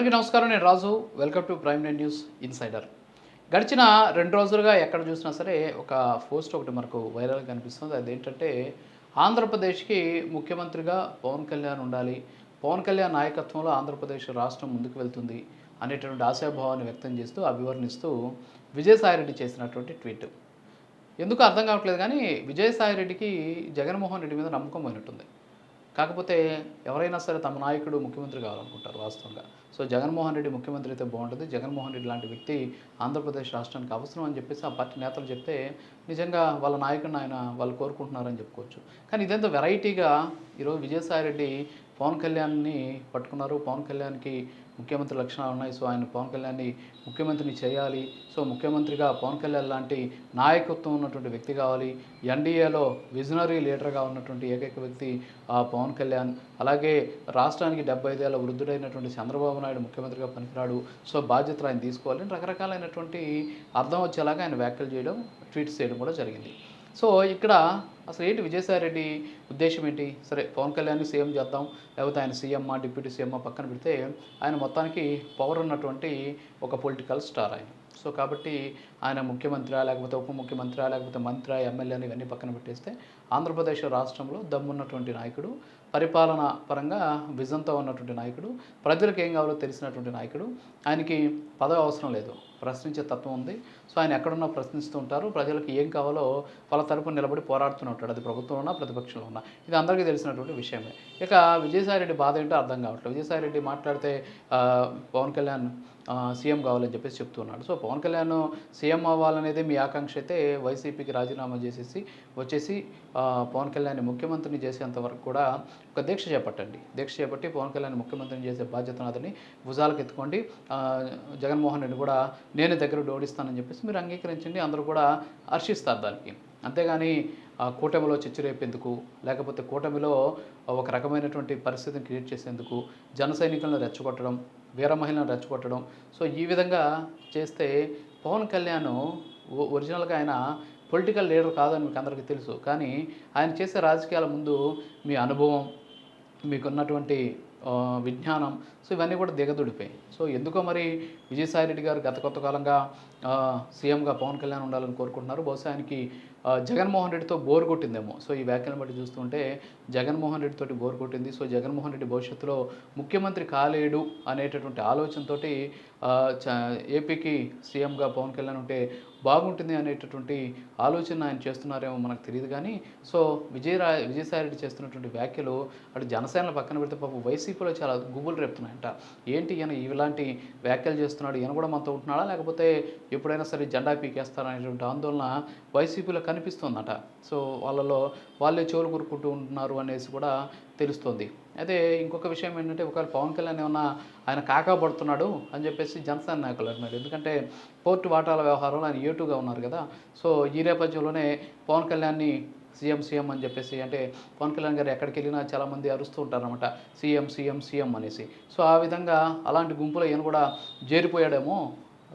అందరికీ నమస్కారం నేను Raju. Welcome to prime nine news insider గడిచిన రెండు రోజులుగా ఎక్కడ చూసినా సరే ఒక పోస్ట్ ఒకటి మనకు వైరల్గా కనిపిస్తుంది. అదేంటంటే ఆంధ్రప్రదేశ్కి ముఖ్యమంత్రిగా పవన్ కళ్యాణ్ ఉండాలి. పవన్ కళ్యాణ్ నాయకత్వంలో ఆంధ్రప్రదేశ్ రాష్ట్రం ముందుకు వెళ్తుంది అనేటువంటి ఆశాభావాన్ని వ్యక్తం చేస్తూ అభివర్ణిస్తూ విజయసాయిరెడ్డి చేసినటువంటి ట్వీట్. ఎందుకు అర్థం కావట్లేదు కానీ విజయసాయిరెడ్డికి జగన్మోహన్ రెడ్డి మీద నమ్మకం పోయినట్టుంది. కాకపోతే ఎవరైనా సరే తమ నాయకుడు ముఖ్యమంత్రి కావాలనుకుంటారు వాస్తవంగా. సో జగన్మోహన్ రెడ్డి ముఖ్యమంత్రి అయితే బాగుంటుంది. జగన్మోహన్ రెడ్డి లాంటి వ్యక్తి ఆంధ్రప్రదేశ్ రాష్ట్రానికి అవసరం అని చెప్పేసి ఆ పార్టీ నేతలు చెప్తే నిజంగా వాళ్ళ నాయకుడిని ఆయన వాళ్ళు కోరుకుంటున్నారని చెప్పుకోవచ్చు. కానీ ఇదెంత వెరైటీగా ఈరోజు విజయసాయిరెడ్డి పవన్ కళ్యాణ్ని పట్టుకున్నారు. పవన్ కళ్యాణ్కి ముఖ్యమంత్రి లక్షణాలు ఉన్నాయి. సో ఆయన పవన్ కళ్యాణ్ని ముఖ్యమంత్రిని చేయాలి. సో ముఖ్యమంత్రిగా పవన్ కళ్యాణ్ లాంటి నాయకత్వం ఉన్నటువంటి వ్యక్తి కావాలి. ఎన్డీఏలో విజనరీ లీడర్గా ఉన్నటువంటి ఏకైక వ్యక్తి ఆ పవన్ కళ్యాణ్. అలాగే రాష్ట్రానికి డెబ్బై ఐదేళ్ళ వృద్ధుడైనటువంటి చంద్రబాబు నాయుడు ముఖ్యమంత్రిగా పనికిరాడు. సో బాధ్యతలు ఆయన తీసుకోవాలి రకరకాలైనటువంటి అర్థం వచ్చేలాగా ఆయన వ్యాఖ్యలు చేయడం ట్వీట్స్ చేయడం కూడా జరిగింది. సో ఇక్కడ అసలు ఏంటి విజయసాయి రెడ్డి ఉద్దేశం ఏంటి? సరే పవన్ కళ్యాణ్ సీఎం చేద్దాం లేకపోతే ఆయన సీఎం డిప్యూటీ సీఎం పక్కన పెడితే ఆయన మొత్తానికి పవర్ ఉన్నటువంటి ఒక పొలిటికల్ స్టార్ ఆయన. సో కాబట్టి ఆయన ముఖ్యమంత్రి లేకపోతే ఉప ముఖ్యమంత్రి లేకపోతే మంత్రి ఎమ్మెల్యేని ఇవన్నీ పక్కన పెట్టేస్తే ఆంధ్రప్రదేశ్ రాష్ట్రంలో దమ్మున్నటువంటి నాయకుడు పరిపాలన పరంగా విజన్తో ఉన్నటువంటి నాయకుడు ప్రజలకు ఏం కావాలో తెలిసినటువంటి నాయకుడు ఆయనకి పదవి అవసరం లేదు ప్రశ్నించే తత్వం ఉంది. సో ఆయన ఎక్కడున్నా ప్రశ్నిస్తూ ఉంటారు ప్రజలకు ఏం కావాలో వాళ్ళ తరపున నిలబడి పోరాడుతూనే ఉంటాడు. అది ప్రభుత్వంలో ఉన్నా ప్రతిపక్షంలో ఉన్నా ఇది అందరికీ తెలిసినటువంటి విషయమే. ఇక విజయసాయిరెడ్డి బాధ ఏంటో అర్థం కావట్లేదు. విజయసాయిరెడ్డి మాట్లాడితే పవన్ కళ్యాణ్ సీఎం కావాలని చెప్పేసి చెప్తున్నాడు. సో పవన్ కళ్యాణ్ సీఎం అవ్వాలనేది మీ ఆకాంక్ష అయితే వైసీపీకి రాజీనామా చేసేసి వచ్చేసి పవన్ కళ్యాణ్ ముఖ్యమంత్రిని చేసేంత వరకు కూడా ఒక దీక్ష చేపట్టండి. దీక్ష చేపట్టి పవన్ కళ్యాణ్ ముఖ్యమంత్రిని చేసే బాధ్యత అతని భుజాలకు ఎత్తుకోండి. జగన్మోహన్ రెడ్డి కూడా నేను దగ్గర డోడిస్తానని చెప్పేసి మీరు అంగీకరించండి. అందరూ కూడా హర్షిస్తారు దానికి. అంతేగాని కూటమిలో చిచ్చురేపేందుకు లేకపోతే కూటమిలో ఒక రకమైనటువంటి పరిస్థితిని క్రియేట్ చేసేందుకు జన సైనికులను రెచ్చగొట్టడం వీర మహిళలను రెచ్చగొట్టడం. సో ఈ విధంగా చేస్తే పవన్ కళ్యాణ్ ఒ- ఒరిజినల్గా ఆయన పొలిటికల్ లీడర్ కాదని మీకు అందరికీ తెలుసు. కానీ ఆయన చేసే రాజకీయాల ముందు మీ అనుభవం మీకున్నటువంటి విజ్ఞానం సో ఇవన్నీ కూడా దిగదుడిపోయాయి. సో ఎందుకో మరి విజయసాయిరెడ్డి గారు గత కొత్త కాలంగా సీఎంగా పవన్ కళ్యాణ్ ఉండాలని కోరుకుంటున్నారు. బహుశా ఆయనకి జగన్మోహన్ రెడ్డితో బోర్ కొట్టిందేమో. సో ఈ వ్యాఖ్యలను బట్టి చూస్తుంటే జగన్మోహన్ రెడ్డితోటి బోర్ కొట్టింది. సో జగన్మోహన్ రెడ్డి భవిష్యత్తులో ముఖ్యమంత్రి కాలేడు అనేటటువంటి ఆలోచనతోటి చ- ఏపీకి సీఎంగా పవన్ కళ్యాణ్ ఉంటే బాగుంటుంది అనేటటువంటి ఆలోచన ఆయన చేస్తున్నారేమో మనకు తెలియదు కానీ సో విజయరా విజయసాయిరెడ్డి చేస్తున్నటువంటి వ్యాఖ్యలు అటు జనసేనల పక్కన పెడితే పాపం వైసీపీలో చాలా గుబులు రేపుతున్నాయంట. ఏంటి ఈయన ఇలాంటి వ్యాఖ్యలు చేస్తున్నాడు? ఈయన కూడా మనతో ఉంటున్నాడా? లేకపోతే ఎప్పుడైనా సరే జెండా పీకేస్తారనేటువంటి ఆందోళన వైసీపీలో కనిపిస్తుందట. సో వాళ్ళలో వాళ్ళే చెవులు కొరుకుంటూ ఉంటున్నారు అనేసి కూడా తెలుస్తుంది. అయితే ఇంకొక విషయం ఏంటంటే ఒకవేళ పవన్ కళ్యాణ్ ఏమన్నా ఆయన కాకాపడుతున్నాడు అని చెప్పేసి జనసేన నాయకులు అంటున్నారు. ఎందుకంటే పోర్టు వాటాల వ్యవహారంలో ఆయన ఏటుగా ఉన్నారు కదా. సో ఈ నేపథ్యంలోనే పవన్ కళ్యాణ్ని సీఎం సీఎం అని చెప్పేసి అంటే పవన్ కళ్యాణ్ గారు ఎక్కడికి వెళ్ళినా చాలామంది అరుస్తూ ఉంటారనమాట సీఎం సీఎం సీఎం అనేసి. సో ఆ విధంగా అలాంటి గుంపులో ఈయన కూడా చేరిపోయాడేమో.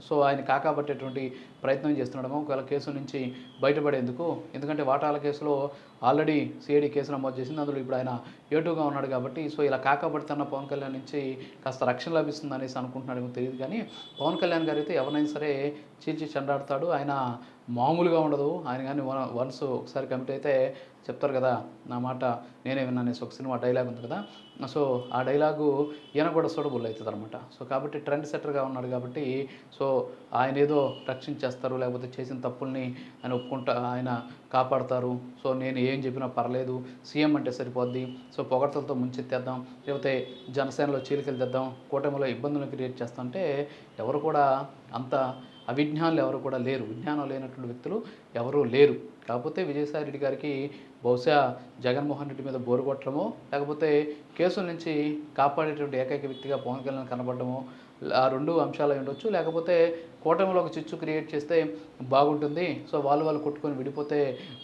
సో ఆయన కాకాబట్టేటువంటి ప్రయత్నం చేస్తున్నాడేమో ఒకవేళ కేసు నుంచి బయటపడేందుకు ఎందుకంటే వాటాల కేసులో ఆల్రెడీ సిఐడి కేసు నమోదు చేసింది అందులో ఇప్పుడు ఆయన ఏటుగా ఉన్నాడు కాబట్టి సో ఇలా కాకపడుతున్న పవన్ కళ్యాణ్ నుంచి కాస్త రక్షణ లభిస్తుంది అనేసి అనుకుంటున్నాడేమో తెలియదు కానీ పవన్ కళ్యాణ్ గారు అయితే ఎవరైనా సరే చీల్చి చెండాడతాడు. ఆయన మామూలుగా ఉండదు. ఆయన కానీ వన్స్ ఒకసారి కమిట్ అయితే చెప్తారు కదా నా మాట నేనే విన్నాను ఒక సినిమా డైలాగ్ ఉంది కదా సో ఆ డైలాగు ఈయన కూడా సూటబుల్ అవుతుంది అనమాట సో కాబట్టి ట్రెండ్ సెట్టర్గా ఉన్నాడు కాబట్టి సో ఆయన ఏదో రక్షించేస్తారు చేస్తారు లేకపోతే చేసిన తప్పుల్ని ఆయన ఒప్పుకుంటా ఆయన కాపాడతారు. సో నేను ఏం చెప్పినా పర్లేదు. సీఎం అంటే సరిపోద్ది. సో పొగడ్తలతో ముంచెత్తేద్దాం. లేకపోతే జనసేనలో చీలికలు తెద్దాం. కూటమిలో ఇబ్బందులను క్రియేట్ చేస్తుంటే ఎవరు కూడా అంత అవిజ్ఞానులు ఎవరు కూడా లేరు. విజ్ఞానం లేనటువంటి వ్యక్తులు ఎవరూ లేరు. కాకపోతే విజయసాయి రెడ్డి గారికి బహుశా జగన్మోహన్ రెడ్డి మీద బోరు కొట్టడమో లేకపోతే కేసుల నుంచి కాపాడేటువంటి ఏకైక వ్యక్తిగా పవన్ కళ్యాణ్ కనబడడమో ఆ రెండు అంశాలు అయి ఉండొచ్చు. లేకపోతే కూటమిలో ఒక చిచ్చు క్రియేట్ చేస్తే బాగుంటుంది. సో వాళ్ళు వాళ్ళు కొట్టుకొని విడిపోతే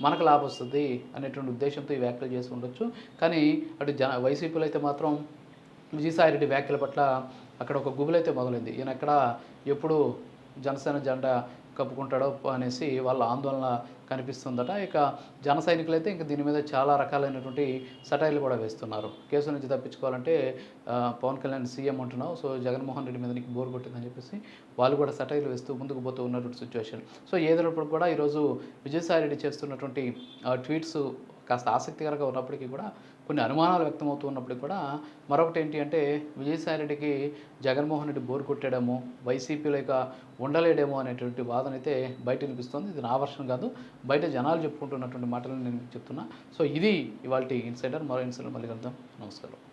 మనకు లాభం వస్తుంది అనేటువంటి ఉద్దేశంతో ఈ వ్యాఖ్యలు చేసి ఉండొచ్చు. కానీ అటు జన వైసీపీలో అయితే మాత్రం విజయసాయిరెడ్డి వ్యాఖ్యల పట్ల అక్కడ ఒక గుబులైతే మొదలైంది. ఈయన ఎక్కడ ఎప్పుడు జనసేన జెండా కప్పుకుంటాడో అనేసి వాళ్ళ ఆందోళన కనిపిస్తుందట. ఇక జన సైనికులైతే ఇంకా దీని మీద చాలా రకాలైనటువంటి సటైర్లు కూడా వేస్తున్నారు. కేసు నుంచి తప్పించుకోవాలంటే పవన్ కళ్యాణ్ సీఎం అంటున్నావు. సో జగన్మోహన్ రెడ్డి మీద నీకు బోర్ కొట్టిందని చెప్పేసి వాళ్ళు కూడా సటైర్లు వేస్తూ ముందుకు పోతూ ఉన్నటువంటి సిచ్యువేషన్ సో ఏదైనప్పుడు కూడా ఈరోజు విజయసాయి రెడ్డి చేస్తున్నటువంటి ట్వీట్స్ కాస్త ఆసక్తికరంగా ఉన్నప్పటికీ కూడా కొన్ని అనుమానాలు వ్యక్తమవుతూ ఉన్నప్పుడు కూడా మరొకటి ఏంటి అంటే విజయసాయి రెడ్డికి జగన్మోహన్ రెడ్డి బోర్ కొట్టాడేమో వైసీపీలో ఇక ఉండలేడేమో అనేటువంటి వాదన అయితే బయట వినిపిస్తుంది ఇది నా వర్షం కాదు. బయట జనాలు చెప్పుకుంటున్నటువంటి మాటలను నేను చెప్తున్నా. సో ఇది ఇవాళ ఇన్సైడర్. మరో ఇన్సైడర్ మళ్ళీ కలుద్దాం. నమస్కారం.